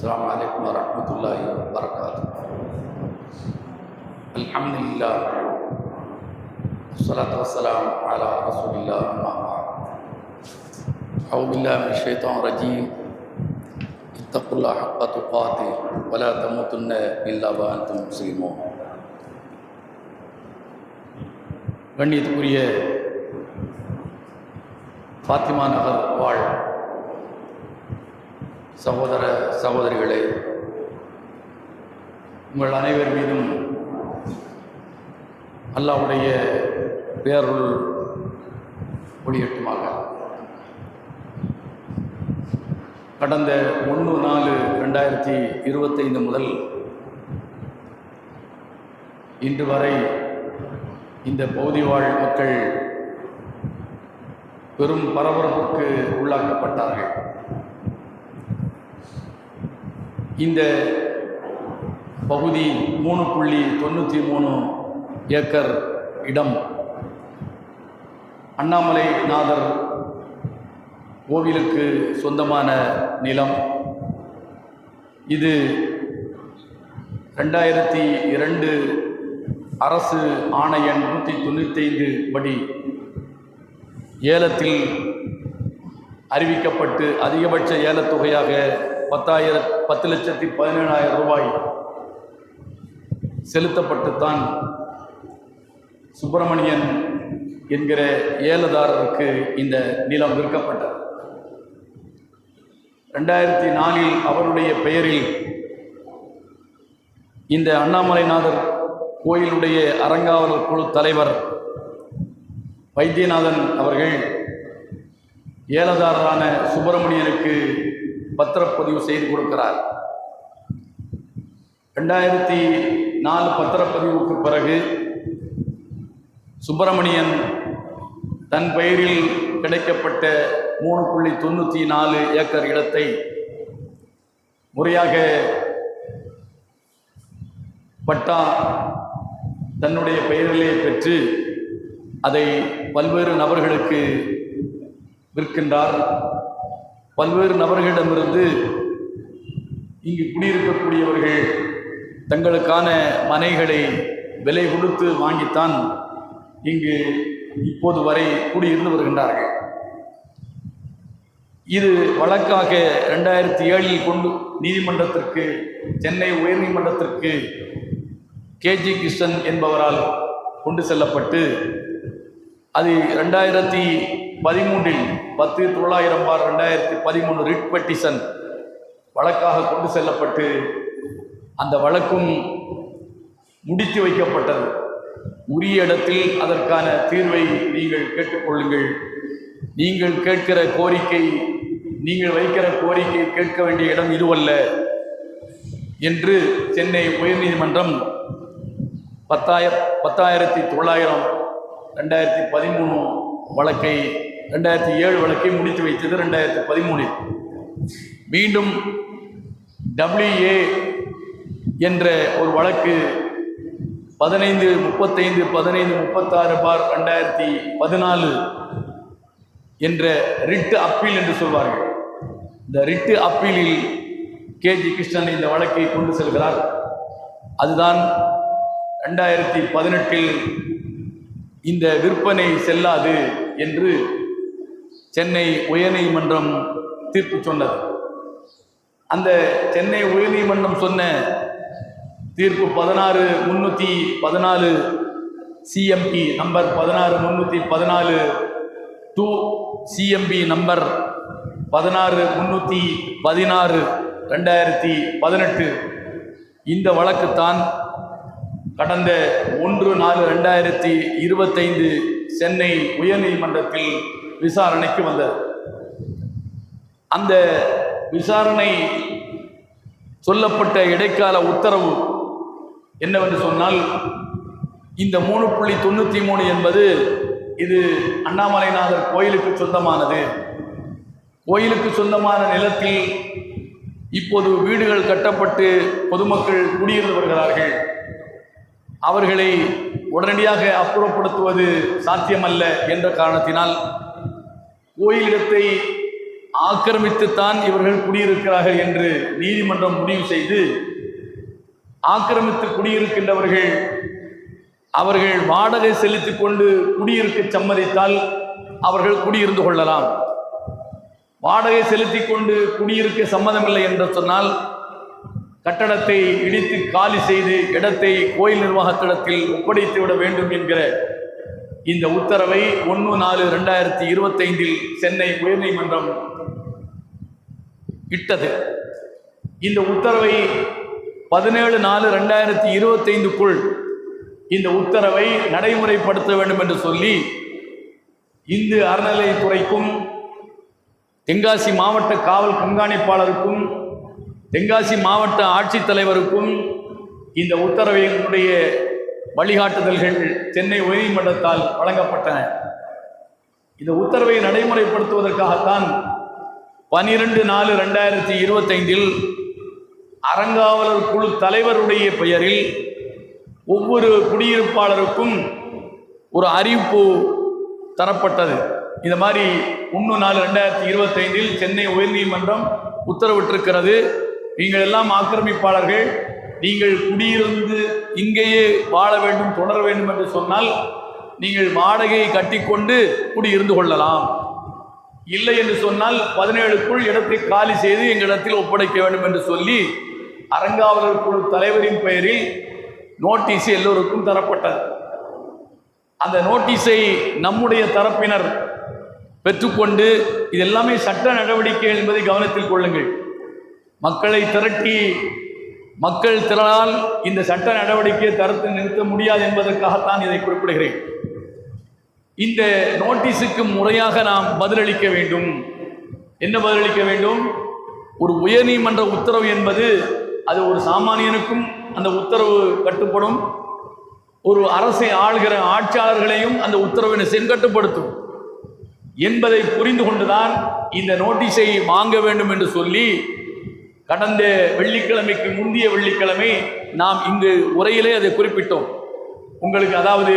السلام عليكم ورحمة الله وبركاته الحمد لله والصلاة والسلام على رسول الله أما بعد أعوذ بالله من الشيطان الرجيم اتقوا الله حق تقاته ولا تموتن إلا وأنتم مسلمون கண்ணியத்துக்குரிய ஃபாத்திமா நகர் வாழ் சகோதர சகோதரிகளே உங்கள் அனைவர் மீதும் அல்லாவுடைய பேருள் ஒளியட்டுமாக. கடந்த ஒன்று நாலு ரெண்டாயிரத்தி இருபத்தைந்து முதல் இன்று வரை இந்த பகுதிவாழ் மக்கள் பெரும் பரபரப்புக்கு உள்ளாக்கப்பட்டார்கள். இந்த பகுதி மூணு புள்ளி தொண்ணூற்றி மூணு ஏக்கர் இடம் அண்ணாமலை நாதர் கோவிலுக்கு சொந்தமான நிலம். இது ரெண்டாயிரத்தி இரண்டு அரசு ஆணையன் நூற்றி தொண்ணூத்தைந்து படி ஏலத்தில் அறிவிக்கப்பட்டு அதிகபட்ச ஏலத்தொகையாக பத்தாயிர பத்து லட்சத்தி பதினேழாயிரம் ரூபாய் செலுத்தப்பட்டுத்தான் சுப்பிரமணியன் என்கிற ஏலதாரருக்கு இந்த நிலம் விற்கப்பட்டது. ரெண்டாயிரத்தி நாலில் அவருடைய பெயரில் இந்த அண்ணாமலைநாதர் கோயிலுடைய அறங்காவலர் குழு தலைவர் வைத்தியநாதன் அவர்கள் ஏலதாரரான சுப்பிரமணியனுக்கு பத்திரப்பதிவு செய்து கொடுக்கிறார். ரெண்டாயிரத்தி நாலு பத்திரப்பதிவுக்கு பிறகு சுப்பிரமணியன் தன் பெயரில் கிடைக்கப்பட்ட மூணு புள்ளி தொண்ணூற்றி நாலு ஏக்கர் இடத்தை முறையாக பட்டா தன்னுடைய பெயரிலே பெற்று அதை பல்வேறு நபர்களுக்கு விற்கின்றார். பல்வேறு நபர்களிடமிருந்து இங்கு குடியிருக்கக்கூடியவர்கள் தங்களுக்கான மனைகளை விலை கொடுத்து வாங்கித்தான் இங்கு இப்போது வரை குடியிருந்து வருகின்றார்கள். இது வழக்காக ரெண்டாயிரத்தி ஏழில் கொண்டு நீதிமன்றத்திற்கு சென்னை உயர்நீதிமன்றத்திற்கு கேஜி கிருஷ்ணன் என்பவரால் கொண்டு செல்லப்பட்டு அது ரெண்டாயிரத்தி பதிமூன்றில் பத்து தொள்ளாயிரம் பார் ரெண்டாயிரத்தி பதிமூணு ரிட் பெட்டிஷன் வழக்காக கொண்டு செல்லப்பட்டு அந்த வழக்கும் முடித்து வைக்கப்பட்டது. உரிய இடத்தில் அதற்கான தீர்வை நீங்கள் கேட்டுக்கொள்ளுங்கள். நீங்கள் கேட்கிற கோரிக்கை நீங்கள் வைக்கிற கோரிக்கை கேட்க வேண்டிய இடம் இதுவல்ல என்று சென்னை உயர்நீதிமன்றம் பத்தாயிர பத்தாயிரத்தி தொள்ளாயிரம் ரெண்டாயிரத்தி பதிமூணு வழக்கை ரெண்டாயிரத்தி ஏழு வழக்கை முடித்து வைத்தது ரெண்டாயிரத்தி பதிமூணில். மீண்டும் டபிள்யூஏ என்ற ஒரு வழக்கு பதினைந்து முப்பத்தைந்து பதினைந்து முப்பத்தாறு பார் ரெண்டாயிரத்தி பதினாலு என்ற ரிட்டு அப்பீல் என்று சொல்வார்கள். இந்த ரிட்டு அப்பீலில் கேஜி கிருஷ்ணன் இந்த வழக்கை கொண்டு செல்கிறார். அதுதான் ரெண்டாயிரத்தி பதினெட்டில் இந்த விற்பனை செல்லாது என்று சென்னை உயர்நீதிமன்றம் தீர்ப்பு சொன்னது. அந்த சென்னை உயர்நீதிமன்றம் சொன்ன தீர்ப்பு பதினாறு முன்னூற்றி பதினாலு சிஎம்பி நம்பர் பதினாறு முன்னூற்றி பதினாலு டூ சிஎம்பி நம்பர் பதினாறு முன்னூற்றி பதினாறு ரெண்டாயிரத்தி பதினெட்டு. இந்த வழக்குத்தான் கடந்த ஒன்று நாலு ரெண்டாயிரத்தி இருபத்தைந்து சென்னை உயர்நீதிமன்றத்தில் விசாரணைக்கு வந்தது. அந்த விசாரணை சொல்லப்பட்ட இடைக்கால உத்தரவு என்னவென்று சொன்னால் இந்த மூணு புள்ளி தொண்ணூற்றி மூணு என்பது இது அண்ணாமலைநாதர் கோயிலுக்கு சொந்தமானது. கோயிலுக்கு சொந்தமான நிலத்தில் இப்போது வீடுகள் கட்டப்பட்டு பொதுமக்கள் குடியிருந்து வருகிறார்கள். அவர்களை உடனடியாக அப்புறப்படுத்துவது சாத்தியமல்ல என்ற காரணத்தினால் கோயிலிடத்தை ஆக்கிரமித்துத்தான் இவர்கள் குடியிருக்கிறார்கள் என்று நீதிமன்றம் முடிவு செய்து ஆக்கிரமித்து குடியிருக்கின்றவர்கள் அவர்கள் வாடகை செலுத்திக் கொண்டு குடியிருக்க சம்மதித்தால் அவர்கள் குடியிருந்து கொள்ளலாம். வாடகை செலுத்திக் கொண்டு குடியிருக்க சம்மதமில்லை என்று சொன்னால் கட்டடத்தை இடித்து காலி செய்து இடத்தை கோயில் நிர்வாகத்திடத்தில் ஒப்படைத்து விட வேண்டும் என்கிற இந்த உத்தரவை ஒன்று நாலு ரெண்டாயிரத்தி இருபத்தைந்தில் சென்னை உயர்நீதிமன்றம் இட்டது. இந்த உத்தரவை பதினேழு நாலு ரெண்டாயிரத்தி இருபத்தைந்துக்குள் இந்த உத்தரவை நடைமுறைப்படுத்த வேண்டும் என்று சொல்லி இந்து அறநிலையத்துறைக்கும் தென்காசி மாவட்ட காவல் கண்காணிப்பாளருக்கும் தென்காசி மாவட்ட ஆட்சித்தலைவருக்கும் இந்த உத்தரவினுடைய வழிகாட்டுதல்கள் சென்னை உயர்நீதிமன்றத்தால் வழங்கப்பட்டன. இந்த உத்தரவை நடைமுறைப்படுத்துவதற்காகத்தான் பனிரெண்டு நாலு ரெண்டாயிரத்தி இருபத்தைந்தில் அறங்காவலர் குழு தலைவருடைய பெயரில் ஒவ்வொரு குடியிருப்பாளருக்கும் ஒரு அறிவிப்பு தரப்பட்டது. இந்த மாதிரி ஒன்று நாலு ரெண்டாயிரத்தி இருபத்தைந்தில் சென்னை உயர்நீதிமன்றம் உத்தரவிட்டிருக்கிறது. நீங்கள் எல்லாம் ஆக்கிரமிப்பாளர்கள். நீங்கள் குடியிருந்து இங்கேயே வாழ வேண்டும் தொடர வேண்டும் என்று சொன்னால் நீங்கள் வாடகையை கட்டிக்கொண்டு குடியிருந்து கொள்ளலாம். இல்லை என்று சொன்னால் பதினேழுக்குள் இடத்தை காலி செய்து எங்களிடத்தில் ஒப்படைக்க வேண்டும் என்று சொல்லி அரங்காவலர் குழு தலைவரின் பெயரில் நோட்டீஸ் எல்லோருக்கும் தரப்பட்டது. அந்த நோட்டீஸை நம்முடைய தரப்பினர் பெற்றுக்கொண்டு இது எல்லாமே சட்ட நடவடிக்கை என்பதை கவனத்தில் கொள்ளுங்கள். மக்களை திரட்டி மக்கள் திறனால் இந்த சட்ட நடவடிக்கையை தரத்து நிறுத்த முடியாது என்பதற்காகத்தான் இதை குறிப்பிடுகிறேன். இந்த நோட்டீஸுக்கு முறையாக நாம் பதிலளிக்க வேண்டும். என்ன பதிலளிக்க வேண்டும்? ஒரு உயர்நீதிமன்ற உத்தரவு என்பது அது ஒரு சாமானியனுக்கும் அந்த உத்தரவு கட்டுப்படும். ஒரு அரசை ஆளுகிற ஆட்சியாளர்களையும் அந்த உத்தரவினை செங்கட்டுப்படுத்தும். என்பதை புரிந்து கொண்டுதான் இந்த நோட்டீஸை வாங்க வேண்டும் என்று சொல்லி கடந்த வெள்ளிக்கிழமைக்கு முந்தைய வெள்ளிக்கிழமை நாம் இங்கு உரையிலே அதை குறிப்பிட்டோம். உங்களுக்கு அதாவது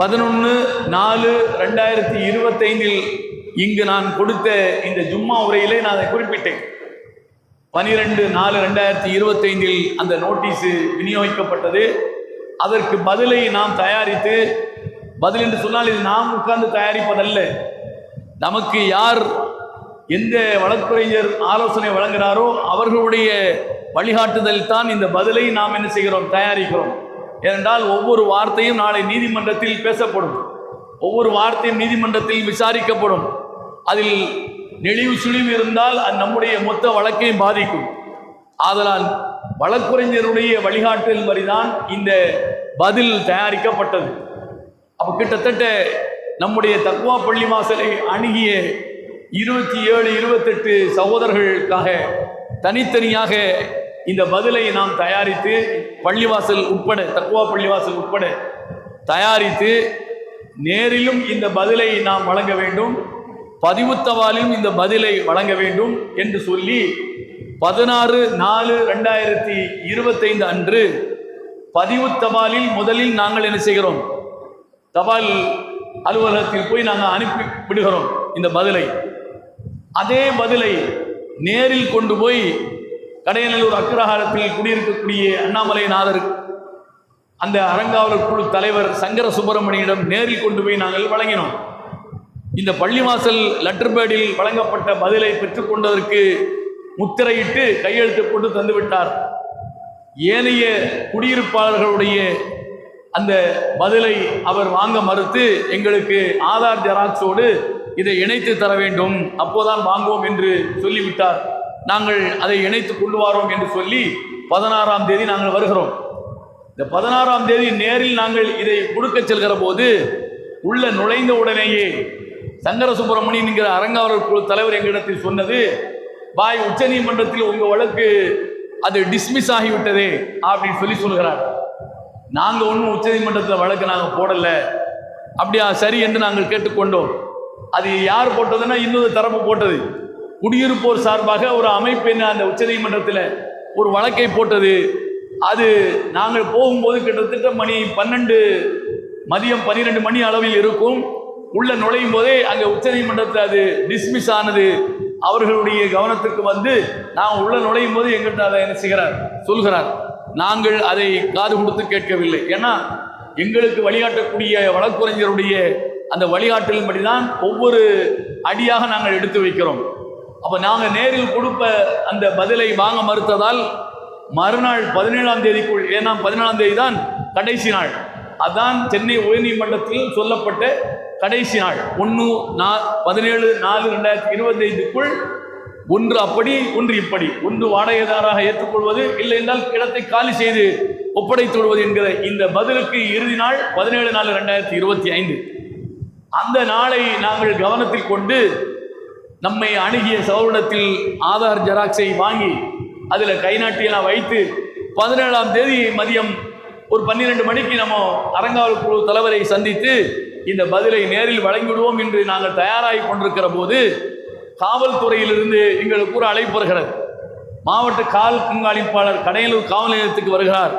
பதினொன்று நாலு ரெண்டாயிரத்தி இருபத்தைந்தில் இங்கு நான் கொடுத்த இந்த ஜும்மா உரையிலே நான் அதை குறிப்பிட்டேன். பனிரெண்டு நாலு ரெண்டாயிரத்தி இருபத்தைந்தில் அந்த நோட்டீஸு விநியோகிக்கப்பட்டது. அதற்கு பதிலை நாம் தயாரித்து பதில் என்று சொன்னால் இது நாம் உட்கார்ந்து தயாரிப்பதல்ல. நமக்கு யார் எந்த வழக்குரைஞர் ஆலோசனை வழங்குகிறாரோ அவர்களுடைய வழிகாட்டுதல் தான் இந்த பதிலை நாம் என்ன செய்கிறோம் தயாரிக்கிறோம். ஏனென்றால் ஒவ்வொரு வார்த்தையும் நாளை நீதிமன்றத்தில் பேசப்படும். ஒவ்வொரு வார்த்தையும் நீதிமன்றத்தில் விசாரிக்கப்படும். அதில் நெளிவு சுழிவு இருந்தால் அது நம்முடைய மொத்த வழக்கையும் பாதிக்கும். ஆதலால் வழக்குரைஞருடைய வழிகாட்டல் மாதிரிதான் இந்த பதில் தயாரிக்கப்பட்டது. அப்போ கிட்டத்தட்ட நம்முடைய தக்குவா பள்ளி வாசலை அணுகிய இருபத்தி ஏழு இருபத்தெட்டு சகோதரர்களுக்காக தனித்தனியாக இந்த பதிலை நாம் தயாரித்து பள்ளிவாசல் உட்பட தக்குவா பள்ளிவாசல் உட்பட தயாரித்து நேரிலும் இந்த பதிலை நாம் வழங்க வேண்டும். பதிவுத்தவாலிலும் இந்த பதிலை வழங்க வேண்டும் என்று சொல்லி பதினாறு நாலு ரெண்டாயிரத்தி இருபத்தைந்து அன்று பதிவு தபாலில் முதலில் நாங்கள் என்ன செய்கிறோம்? தபால் அலுவலகத்தில் போய் நாங்கள் அனுப்பி விடுகிறோம் இந்த பதிலை. அதே பதிலை நேரில் கொண்டு போய் கடையநல்லூர் அக்ரஹாரத்தில் குடியிருக்கக்கூடிய அண்ணாமலை நாதர் அந்த அறங்காவலர் குழு தலைவர் சங்கர சுப்பிரமணியிடம் நேரில் கொண்டு போய் நாங்கள் வழங்கினோம். இந்த பள்ளிவாசல் லெட்டர் பேடில் வழங்கப்பட்ட பதிலை பெற்றுக்கொண்டதற்கு முத்திரையிட்டு கையெழுத்து போட்டு தந்துவிட்டார் ஏனைய குடியிருப்பாளர்களுடைய அந்த பதிலை அவர் வாங்க மறுத்து எங்களுக்கு ஆதார் ஜெராக்ஸோடு இதை இணைத்து தர வேண்டும். அப்போதான் வாங்குவோம் என்று சொல்லிவிட்டார். நாங்கள் அதை இணைத்து கொண்டு வாரோம் என்று சொல்லி பதினாறாம் தேதி நாங்கள் வருகிறோம். இந்த பதினாறாம் தேதி நேரில் நாங்கள் இதை கொடுக்க செல்கிற போது உள்ள நுழைந்த உடனேயே சங்கர சுப்பிரமணியன் என்கிற அரங்காவலர் குழு தலைவர் எங்களிடத்தில் சொன்னது பாய் உச்சநீதிமன்றத்தில் உங்கள் வழக்கு அது டிஸ்மிஸ் ஆகிவிட்டதே அப்படின்னு சொல்லி சொல்கிறார். நாங்கள் ஒன்றும் உச்சநீதிமன்றத்தில் வழக்கு நாங்கள் போடலை. அப்படியா சரி என்று நாங்கள் கேட்டுக்கொண்டோம். அது யார் போட்டதுன்னா இன்னொரு தரப்பு போட்டது. குடியிருப்போர் சார்பாக ஒரு அமைப்பு அந்த உச்சநீதிமன்றத்தில் ஒரு வழக்கை போட்டது. அது நாங்கள் போகும்போது கிட்டத்தட்ட மணி பன்னெண்டு மதியம் பன்னிரெண்டு மணி அளவில் இருக்கும். உள்ள நுழையும் போதே அங்கே உச்சநீதிமன்றத்தில் அது டிஸ்மிஸ் ஆனது. அவர்களுடைய கவனத்துக்கு வந்து நான் உள்ள நுழையும் போது எங்கிட்ட அதை என்ன செய்கிறார்? சொல்கிறார். நாங்கள் அதை காது கொடுத்து கேட்கவில்லை. ஏன்னா எங்களுக்கு வழிகாட்டக்கூடிய வழக்குரைஞருடைய அந்த வழிகாட்டலின்படி தான் ஒவ்வொரு அடியாக நாங்கள் எடுத்து வைக்கிறோம். அப்போ நாங்கள் நேரில் கொடுப்ப அந்த பதிலை வாங்க மறுத்ததால் மறுநாள் பதினேழாம் தேதிக்குள் ஏன்னா பதினேழாம் தேதி தான் கடைசி நாள். அதான் சென்னை உயர்நீதிமன்றத்தில் சொல்லப்பட்ட கடைசி நாள். ஒன்று நா பதினேழு நாலு ரெண்டாயிரத்தி இருபத்தைந்துக்குள் ஒன்று அப்படி ஒன்று இப்படி. ஒன்று வாடகைதாராக ஏற்றுக்கொள்வது இல்லை என்றால் இடத்தை காலி செய்து ஒப்படைத்து விடுவது என்கிற இந்த பதிலுக்கு இறுதி நாள் பதினேழு நாலு ரெண்டாயிரத்தி இருபத்தி ஐந்து. அந்த நாளை நாங்கள் கவனத்தில் கொண்டு நம்மை அணுகிய சௌரிடத்தில் ஆதார் ஜெராக்ஸை வாங்கி அதில் கை நாட்டியெல்லாம் வைத்து பதினேழாம் தேதி மதியம் ஒரு பன்னிரெண்டு மணிக்கு நம்ம அரங்காவல் குழு தலைவரை சந்தித்து இந்த பதிலை நேரில் வழங்கிவிடுவோம் என்று நாங்கள் தயாராகி கொண்டிருக்கிற போது காவல்துறையிலிருந்து எங்களுக்கு ஒரு அழைப்பு வருகிறது. மாவட்ட கால் கண்காணிப்பாளர் கடையலூர் காவல் நிலையத்துக்கு வருகிறார்.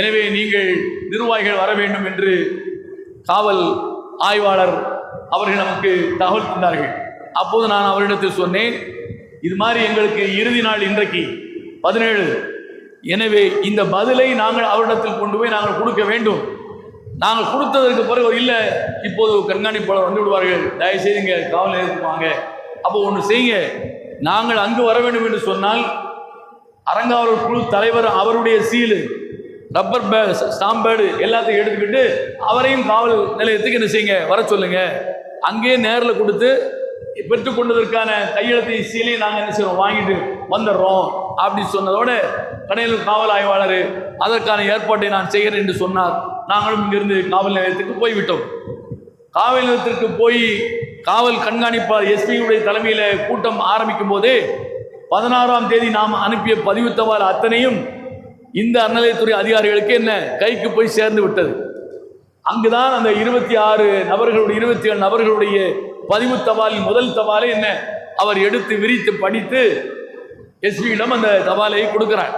எனவே நீங்கள் நிர்வாகிகள் வர வேண்டும் என்று காவல் ஆய்வாளர் அவர்கள் நமக்கு தகவல் தந்தார்கள். அப்போது நான் அவரிடத்தில் சொன்னேன் இது மாதிரி எங்களுக்கு இறுதி நாள் இன்றைக்கு பதினேழு. எனவே இந்த பதிலை நாங்கள் அவரிடத்தில் கொண்டு போய் நாங்கள் கொடுக்க வேண்டும். நாங்கள் கொடுத்ததற்கு பிறகு இல்லை இப்போது கண்காணிப்பாளர் வந்து விடுவார்கள். தயவுசெய்து இங்கே காவல் நிலையத்துக்கு வாங்க. அப்போ ஒன்று செய்யுங்க. நாங்கள் அங்கு வர வேண்டும் என்று சொன்னால் அரங்காவலர் குழு தலைவர் அவருடைய சீலு ரப்பர் பே ஸ்டாம்பேடு எல்லாத்தையும் எடுத்துக்கிட்டு அவரையும் காவல் நிலையத்துக்கு என்ன செய்யுங்க? வர சொல்லுங்க. அங்கேயே நேரில் கொடுத்து பெற்றுக்கொண்டதற்கான கையெழுத்தை சீலையும் நாங்கள் என்ன செய்வோம் வாங்கிட்டு வந்துடுறோம். அப்படி சொன்னதோட கடையில் காவல் ஆய்வாளர் அதற்கான ஏற்பாட்டை நான் செய்கிறேன் என்று சொன்னார். நாங்களும் இங்கிருந்து காவல் நிலையத்துக்கு போய்விட்டோம். காவல் நிலையத்திற்கு போய் காவல் கண்காணிப்பாளர் எஸ்பியுடைய தலைமையில் கூட்டம் ஆரம்பிக்கும் போது பதினாறாம் தேதி நாம் அனுப்பிய பதிவு தவால் அத்தனையும் இந்த அறநிலையத்துறை அதிகாரிகளுக்கு என்ன? கைக்கு போய் சேர்ந்து விட்டது. அங்குதான் அந்த இருபத்தி ஆறு நபர்களுடைய இருபத்தி ஏழு நபர்களுடைய பதிவு தபாலின் முதல் தபாலை என்ன? அவர் எடுத்து விரித்து படித்து எஸ்பியிடம் அந்த தபாலை கொடுக்கிறார்.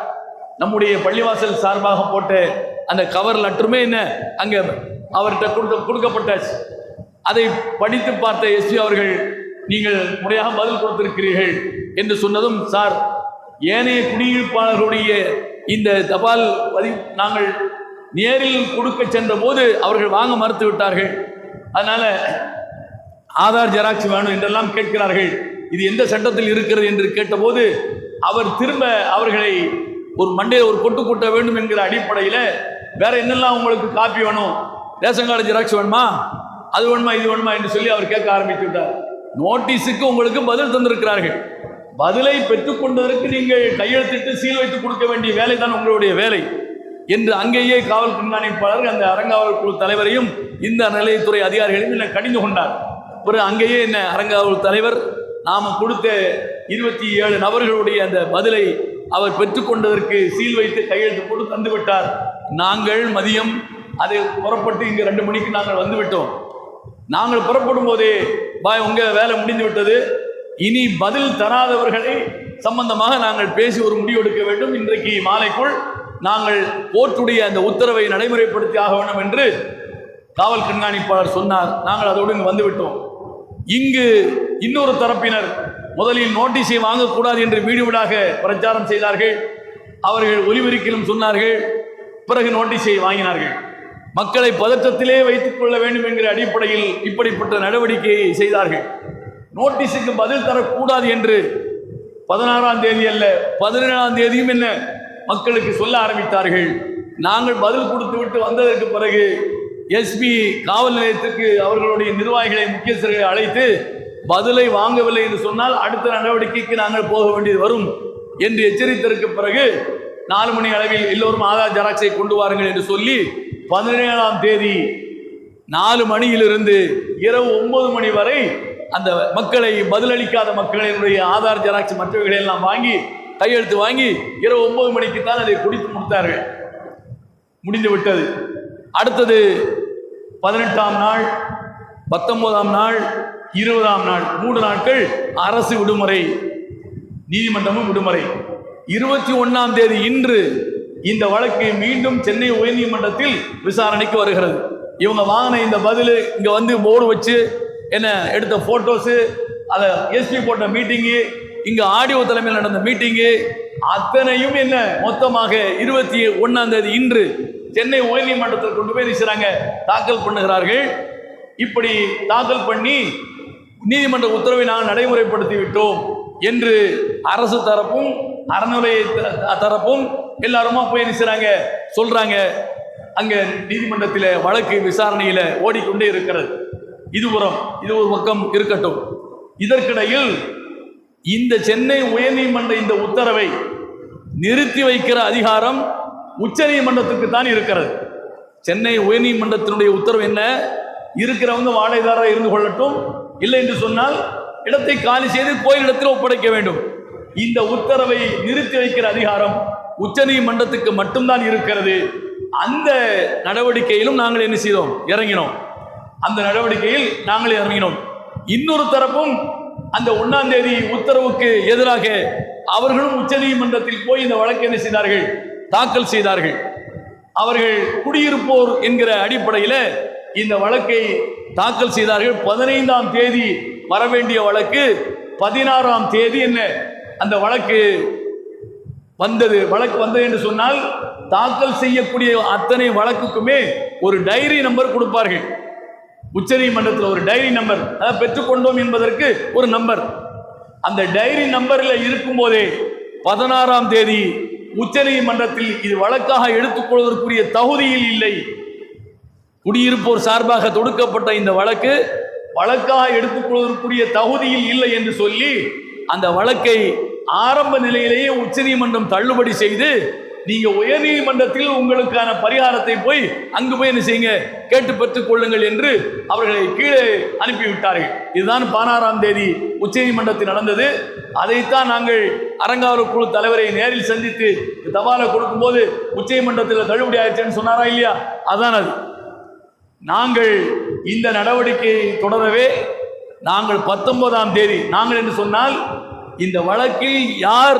நம்முடைய பள்ளிவாசல் சார்பாக போட்ட அந்த கவர் லெட்டருமே என்ன? அங்கே அவர்கிட்ட கொடுக்க கொடுக்கப்பட்டாச்சு. அதை படித்து பார்த்த எஸ்பி அவர்கள் நீங்கள் முறையாக பதில் கொடுத்திருக்கிறீர்கள் என்று சொன்னதும் சார் ஏனைய குடியிருப்பாளர்களுடைய இந்த தபால் பதிவு நாங்கள் நேரில் கொடுக்க சென்ற போது அவர்கள் வாங்க மறுத்து விட்டார்கள். அதனால ஆதார் ஜெராக்ஸ் வேணும் என்றெல்லாம் கேட்கிறார்கள். இது எந்த சட்டத்தில் இருக்கிறது என்று கேட்டபோது அவர் திரும்ப அவர்களை ஒரு மண்டையில் ஒரு கொட்டு கூட்ட வேண்டும் என்கிற அடிப்படையில் வேற என்னெல்லாம் உங்களுக்கு காப்பி வேணும்? ரேஷன் கார்டு ஜெராக்ஸ் வேணுமா? அது வேணுமா இது வேணுமா என்று சொல்லி அவர் கேட்க ஆரம்பித்து விட்டார். நோட்டீஸுக்கு உங்களுக்கு பதில் தந்திருக்கிறார்கள். பதிலை பெற்றுக்கொண்டதற்கு நீங்கள் கையெழுத்திட்டு சீல் வைத்து கொடுக்க வேண்டிய வேலை தான் உங்களுடைய வேலை. என்று அங்கேயே காவல் கண்காணிப்பாளர் அந்த அறங்காவல் குழு தலைவரையும் இந்த நிலையத்துறை அதிகாரிகளையும் என்ன கடிந்து கொண்டார். ஒரு அங்கேயே என்ன அறங்காவல் தலைவர் நாம் கொடுத்த இருபத்தி ஏழு நபர்களுடைய அந்த பதிலை அவர் பெற்றுக்கொண்டதற்கு சீல் வைத்து கையெழுத்து போட்டு தந்து விட்டார். நாங்கள் மதியம் அதை புறப்பட்டு இங்கே ரெண்டு மணிக்கு நாங்கள் வந்து விட்டோம். நாங்கள் புறப்படும் போதே பாய் உங்கள் வேலை முடிந்து விட்டது. இனி பதில் தராதவர்களை சம்பந்தமாக நாங்கள் பேசி ஒரு முடிவெடுக்க வேண்டும். இன்றைக்கு மாலைக்குள் நாங்கள் கோர்ட்டுடைய அந்த உத்தரவை நடைமுறைப்படுத்தி ஆக வேண்டும் என்று காவல் கண்காணிப்பாளர் சொன்னார். நாங்கள் அதோடு இங்கு வந்துவிட்டோம். இங்கு இன்னொரு தரப்பினர் முதலில் நோட்டீஸை வாங்கக்கூடாது என்று வீடுவீடாக பிரச்சாரம் செய்தார்கள். அவர்கள் ஒலிபெருக்கிலும் சொன்னார்கள். பிறகு நோட்டீஸை வாங்கினார்கள். மக்களை பதற்றத்திலே வைத்துக் கொள்ள வேண்டும் என்கிற அடிப்படையில் இப்படிப்பட்ட நடவடிக்கையை செய்தார்கள். நோட்டீஸுக்கு பதில் தரக்கூடாது என்று பதினாறாம் தேதி அல்ல பதினேழாம் தேதியும் என்ன மக்களுக்கு சொல்ல ஆரம்பித்தார்கள். நாங்கள் பதில் கொடுத்து விட்டு வந்ததற்கு பிறகு எஸ்பி காவல் நிலையத்திற்கு அவர்களுடைய நிர்வாகிகளை முக்கியஸ்தர்களை அழைத்து பதிலை வாங்கவில்லை என்று சொன்னால் அடுத்த நடவடிக்கைக்கு நாங்கள் போக வேண்டியது வரும் என்று எச்சரித்ததற்கு பிறகு நாலு மணி அளவில் எல்லோரும் ஆதார் ஜெராக்ஸை கொண்டு வாருங்கள் என்று சொல்லி பதினேழாம் தேதி நாலு மணியிலிருந்து இரவு ஒன்பது மணி வரை அந்த மக்களை பதிலளிக்காத மக்களினுடைய ஆதார் ஜெராக்ஸ் மற்றவைகளை எல்லாம் வாங்கி கையெழுத்து வாங்கி இரவு ஒன்பது மணிக்கு தான் அதை குடித்து முடித்தார்கள். முடிந்து விட்டது. அடுத்தது பதினெட்டாம் நாள் பத்தொன்பதாம் நாள் இருபதாம் நாள் மூன்று நாட்கள் அரசு விடுமுறை நீதிமன்றமும் விடுமுறை. இருபத்தி ஒன்றாம் தேதி இன்று இந்த வழக்கு மீண்டும் சென்னை உயர்நீதிமன்றத்தில் விசாரணைக்கு வருகிறது. இவங்க வாங்கின இந்த பதில் இங்கே வந்து போர்டு வச்சு என்ன எடுத்த ஃபோட்டோஸு அதை எஸ்பி போட்ட மீட்டிங்கு இங்கே ஆடியோ தலைமையில் நடந்த மீட்டிங்கு அத்தனையும் என்ன மொத்தமாக இருபத்தி ஒன்றாம் தேதி இன்று சென்னை உயர்நீதிமன்றத்தில் கொண்டு போய் நிற்கிறாங்க தாக்கல் பண்ணுகிறார்கள். இப்படி தாக்கல் பண்ணி நீதிமன்ற உத்தரவை நாங்கள் நடைமுறைப்படுத்தி விட்டோம் என்று அரசு தரப்பும் அறநிலை தரப்பும் எல்லாருமா போய் நிற்கிறாங்க சொல்கிறாங்க அங்கே நீதிமன்றத்தில் வழக்கு விசாரணையில் ஓடிக்கொண்டே இருக்கிறது. இது புறம் இது ஒரு பக்கம் இருக்கட்டும். இதற்கிடையில் இந்த சென்னை உயர்நீதிமன்ற இந்த உத்தரவை நிறுத்தி வைக்கிற அதிகாரம் உச்சநீதிமன்றத்துக்கு தான் இருக்கிறது. சென்னை உயர்நீதிமன்றத்தினுடைய உத்தரவு என்ன? இருக்கிறவங்க வாடகைதாரராக இருந்து கொள்ளட்டும். இல்லை என்று சொன்னால் இடத்தை காலி செய்து கோயிலிடத்தில் ஒப்படைக்க வேண்டும். இந்த உத்தரவை நிறுத்தி வைக்கிற அதிகாரம் உச்சநீதிமன்றத்துக்கு மட்டும்தான் இருக்கிறது. அந்த நடவடிக்கையிலும் நாங்கள் என்ன செய்தோம்? இறங்கினோம். அந்த நடவடிக்கையில் நாங்கள் இறங்கினோம். இன்னொரு தரப்பும் அந்த ஒன்னாம் தேதி உத்தரவுக்கு எதிராக அவர்களும் உச்சநீதிமன்றத்தில் போய் இந்த வழக்கை என்ன செய்தார்கள்? தாக்கல் செய்தார்கள். அவர்கள் குடியிருப்போர் என்கிற அடிப்படையில் இந்த வழக்கை தாக்கல் செய்தார்கள். பதினைந்தாம் தேதி வரவேண்டிய வழக்கு பதினாறாம் தேதி என்ன? அந்த வழக்கு வந்தது. வழக்கு வந்தது என்று சொன்னால் தாக்கல் செய்யக்கூடிய அத்தனை வழக்குக்குமே ஒரு டைரி நம்பர் கொடுப்பார்கள். உச்சநீதிமன்றத்தில் ஒரு டைரி நம்பர் அதை பெற்றுக்கொண்டோம் என்பதற்கு ஒரு நம்பர் அந்த டைரி நம்பரில் இருக்கும்போதே பதினாறாம் தேதி உச்சநீதிமன்றத்தில் இது வழக்காக எடுத்துக்கொள்வதற்குரிய தகுதியில் இல்லை. குடியிருப்போர் சார்பாக தொடுக்கப்பட்ட இந்த வழக்கு வழக்காக எடுத்துக்கொள்வதற்குரிய தகுதியில் இல்லை என்று சொல்லி அந்த வழக்கை ஆரம்ப நிலையிலேயே உச்சநீதிமன்றம் தள்ளுபடி செய்து நீங்க உயர்நீதிமன்றத்தில் உங்களுக்கான பரிகாரத்தை போய் அங்கு போய் என்ன செய்யுங்க? கேட்டு பெற்றுக் கொள்ளுங்கள் என்று அவர்களை கீழே அனுப்பிவிட்டார்கள். இதுதான் பதினாறாம் தேதி உச்சநீதிமன்றத்தில் நடந்தது. அதைத்தான் நாங்கள் அரங்காவல குழு தலைவரை நேரில் சந்தித்து தபாலை கொடுக்கும்போது உச்சநீதிமன்றத்தில் தள்ளுபடி ஆயிடுச்சுன்னு சொன்னாரா இல்லையா? அதான் அது. நாங்கள் இந்த நடவடிக்கையை தொடரவே நாங்கள் பத்தொன்பதாம் தேதி நாங்கள் என்று சொன்னால் இந்த வழக்கில் யார்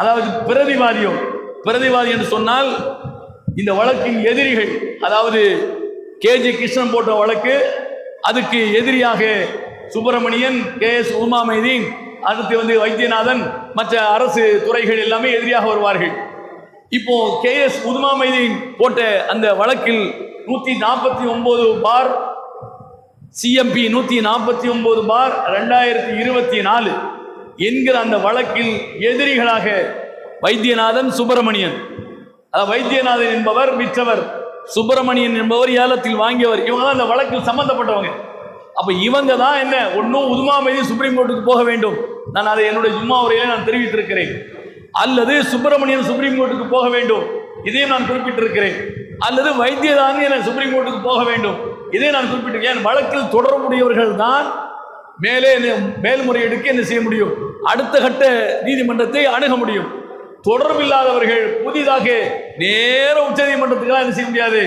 அதாவது பிரதிவாதியோ பிரதிவாதி என்று சொன்னால் இந்த வழக்கின் எதிரிகள். அதாவது கேஜி கிருஷ்ணன் போட்ட வழக்கு அதுக்கு எதிரியாக சுப்பிரமணியன் கே. எஸ். உமாமைதீன் அடுத்து வந்து வைத்தியநாதன் மற்ற அரசு துறைகள் எல்லாமே எதிரியாக வருவார்கள். இப்போ கே. எஸ். உதுமாமைதீன் போட்ட அந்த வழக்கில் நூற்றி நாற்பத்தி ஒன்பது பார் சிஎம்பி நூற்றி நாற்பத்தி ஒன்பது பார் ரெண்டாயிரத்தி இருபத்தி நாலு. என்கிற அந்த வழக்கில் எதிரிகளாக வைத்தியநாதன் சுப்பிரமணியன். அதாவது வைத்தியநாதன் என்பவர் விற்றவர் சுப்பிரமணியன் என்பவர் ஏலத்தில் வாங்கியவர். இவங்க தான் அந்த வழக்கில் சம்பந்தப்பட்டவங்க. அப்போ இவங்க தான் என்ன ஒன்றும் உதுமா மீது சுப்ரீம் கோர்ட்டுக்கு போக வேண்டும். நான் அதை என்னுடைய ஜும்மா உரையில நான் தெரிவித்திருக்கிறேன். அல்லது சுப்பிரமணியன் சுப்ரீம் கோர்ட்டுக்கு போக வேண்டும். இதையும் நான் குறிப்பிட்டிருக்கிறேன். அல்லது வைத்தியதானி என சுப்ரீம் கோர்ட்டுக்கு போக வேண்டும். இதை நான் குறிப்பிட்டிருக்கேன் வழக்கில் தொடரக்கூடியவர்கள் தான் மேலே என்ன- மேல்முறையீடுக்கு என்ன செய்ய முடியும்? அடுத்த கட்ட நீதிமன்றத்தை அணுக முடியும். தொடர்பில்லாதவர்கள் புதிதாக நேர உச்ச நீதிமன்றத்துக்கு என்ன செய்ய முடியாது?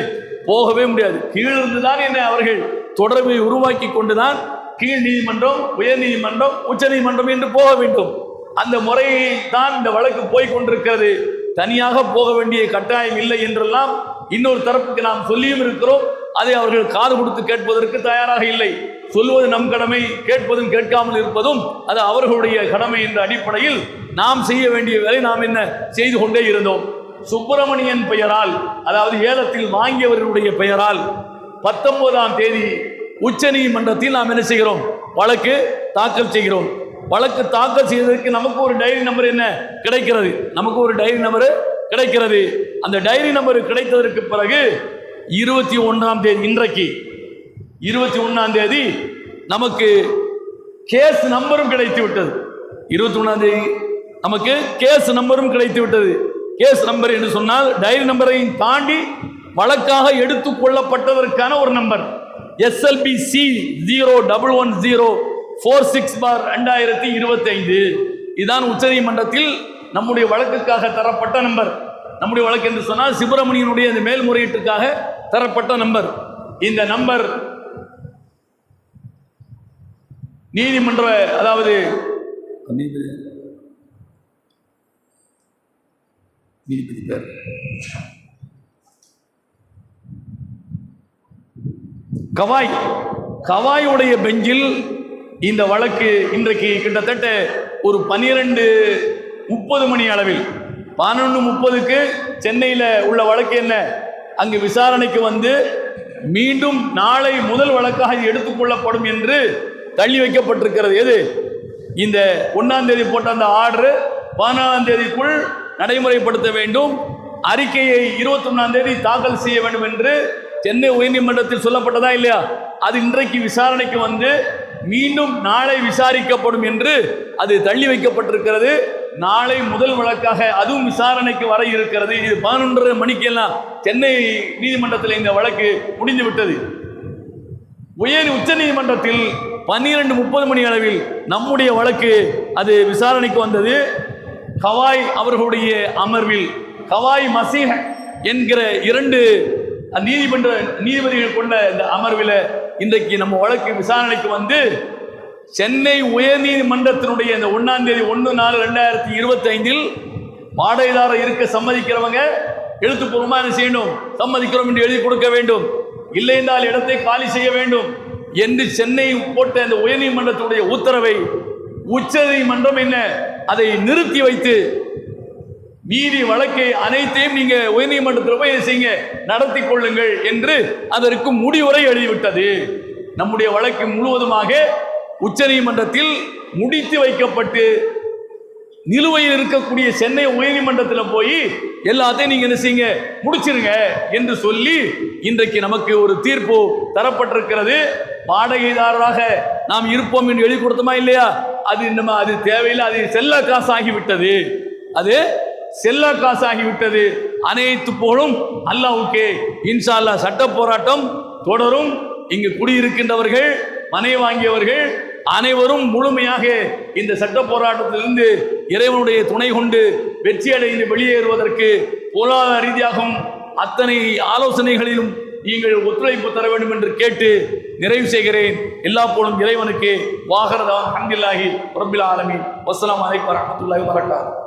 போகவே முடியாது. கீழிருந்து தான் என்ன அவர்கள் தொடர்பை உருவாக்கி கொண்டுதான் கீழ் நீதிமன்றம் உயர் நீதிமன்றம் உச்ச நீதிமன்றம் என்று போக வேண்டும். அந்த முறையை தான் இந்த வழக்கு போய் கொண்டிருக்கிறது. தனியாக போக வேண்டிய கட்டாயம் இல்லை என்றெல்லாம் இன்னொரு தரப்புக்கு நாம் சொல்லியும் இருக்கிறோம். அதை அவர்கள் காது கொடுத்து கேட்பதற்கு தயாராக இல்லை. சொல்வது நம் கடமை கேட்பதும் கேட்காமல் இருப்பதும் அது அவர்களுடைய கடமை என்ற அடிப்படையில் நாம் செய்ய வேண்டிய வேலை நாம் என்ன செய்து கொண்டே இருந்தோம். சுப்பிரமணியன் பெயரால் அதாவது ஏலத்தில் வாங்கியவர்களுடைய பெயரால் பத்தொன்பதாம் தேதி உச்ச நீதிமன்றத்தில் நாம் என்ன செய்கிறோம்? வழக்கு தாக்கல் செய்கிறோம். வழக்கு தாக்கல் செய்வதற்கு நமக்கு ஒரு டைரி நம்பர் என்ன? கிடைக்கிறது. நமக்கு ஒரு டைரி நம்பர் கிடைக்கிறது. அந்த டைரி நம்பர் கிடைத்ததற்கு பிறகு இருபத்தி ஒன்றாம் தேதி இன்றைக்கு இருபத்தி ஒன்றாம் தேதி நமக்கு கேஸ் நம்பரும் கிடைத்து விட்டது. இருபத்தி ஒன்றாம் தேதி நமக்கு கேஸ் நம்பரும் கிடைத்து விட்டது. கேஸ் நம்பர் என்று சொன்னால் டைரி நம்பரையும் தாண்டி வழக்காக எடுத்துக் கொள்ளப்பட்டதற்கான ஒரு number SLP C zero double one zero four six bar ரெண்டாயிரத்தி இருபத்தைந்து. இதுதான் உச்சநீதிமன்றத்தில் நம்முடைய வழக்குக்காக தரப்பட்ட நம்பர் நம்முடைய வழக்கு என்று சொன்னால் சுப்பிரமணியனுடைய இந்த மேல்முறையீட்டுக்காக தரப்பட்ட நம்பர். இந்த நம்பர் நீதிமன்ற அதாவது நீதிபதி பேர் கவாய் கவாயுடைய பெஞ்சில் இந்த வழக்கு இன்றைக்கு கிட்டத்தட்ட ஒரு பனிரெண்டு முப்பது மணி அளவில் பன்னெண்டு முப்பதுக்கு சென்னையில் உள்ள வழக்கு என்ன? அங்கு விசாரணைக்கு வந்து மீண்டும் நாளை முதல் வழக்காக எடுத்துக்கொள்ளப்படும் என்று தள்ளி வைக்கப்பட்டிருக்கிறது. எது? இந்த ஒன்றாம் தேதி போட்ட அந்த ஆர்டர் பதினாலாம் தேதிக்குள் நடைமுறைப்படுத்த வேண்டும். அறிக்கையை இருபத்தொன்னாம் தேதி தாக்கல் செய்ய வேண்டும் என்று சென்னை உயர்நீதிமன்றத்தில் சொல்லப்பட்டதா இல்லையா? அது இன்றைக்கு விசாரணைக்கு வந்து மீண்டும் நாளை விசாரிக்கப்படும் என்று அது தள்ளி வைக்கப்பட்டிருக்கிறது. நாளை முதல் வழக்காக அதுவும் விசாரணைக்கு வர இருக்கிறது. இது பதினொன்றரை மணிக்கெல்லாம் சென்னை நீதிமன்றத்தில் இந்த வழக்கு முடிந்து விட்டது. உயர் உச்ச நீதிமன்றத்தில் பன்னிரண்டு முப்பது மணி அளவில் நம்முடைய வழக்கு அது விசாரணைக்கு வந்தது. கவாய் அவர்களுடைய அமர்வில் கவாய் மசீஹ என்கிற இரண்டு நீதிமன்ற நீதிபதிகள் கொண்ட இந்த அமர்வில் இன்றைக்கு நம்ம வழக்கு விசாரணைக்கு வந்து சென்னை உயர்நீதிமன்றத்தினுடைய இந்த ஒன்றாம் தேதி ஒன்று நாலு ரெண்டாயிரத்தி இருபத்தி ஐந்தில் வாடகைதாரர் இருக்க சம்மதிக்கிறவங்க எழுத்துப்பூர்வமாக என்ன செய்யணும்? சம்மதிக்கிறோம் என்று எழுதி கொடுக்க வேண்டும். இல்லை என்றால் இடத்தை காலி செய்ய வேண்டும் என்று சென்னை போட்ட அந்த உயர்நீதிமன்றத்துடைய உத்தரவை உச்ச நீதிமன்றம் என்ன? அதை நிறுத்தி வைத்து நீதி வழக்கை அனைத்தையும் நீங்க உயர்நீதிமன்றத்தில் போய் செய்யுங்க? நடத்தி கொள்ளுங்கள் என்று அதற்கு முடிவுரை எழுதிவிட்டது. நம்முடைய வழக்கு முழுவதுமாக உச்சநீதிமன்றத்தில் முடித்து வைக்கப்பட்டு நிலுவையில் இருக்கக்கூடிய சென்னை உயர்நீதிமன்றத்தில் போய் எல்லாத்தையும் நீங்கள் என்ன செய்யுங்க? முடிச்சிருங்க என்று சொல்லி இன்றைக்கு நமக்கு ஒரு தீர்ப்பு தரப்பட்டிருக்கிறது. வாடகைதாரராக நாம் இருப்போம் என்று எழுதி கொடுத்தோமா இல்லையா? அது நம்ம அது தேவையில்லை. அது செல்ல காசு ஆகிவிட்டது அது செல்ல காசு ஆகிவிட்டது அனைத்து போலும் அல்லாவுக்கே இன்ஷா அல்லாஹ் சட்ட போராட்டம் தொடரும். இங்கு குடியிருக்கின்றவர்கள் மனை வாங்கியவர்கள் அனைவரும் முழுமையாக இந்த சட்ட போராட்டத்திலிருந்து இறைவனுடைய துணை கொண்டு வெற்றி அடைந்து வெளியேறுவதற்கு பொருளாதார ரீதியாகவும் அத்தனை ஆலோசனைகளிலும் நீங்கள் ஒத்துழைப்பு தர வேண்டும் என்று கேட்டு நிறைவு செய்கிறேன். எல்லா போலும் இறைவனுக்கு வாகரதான் அன்பில்லாஹி ரபில் ஆலமி வசலாம் அலைக்கு வரமத்துல்லாஹி வரகாத்து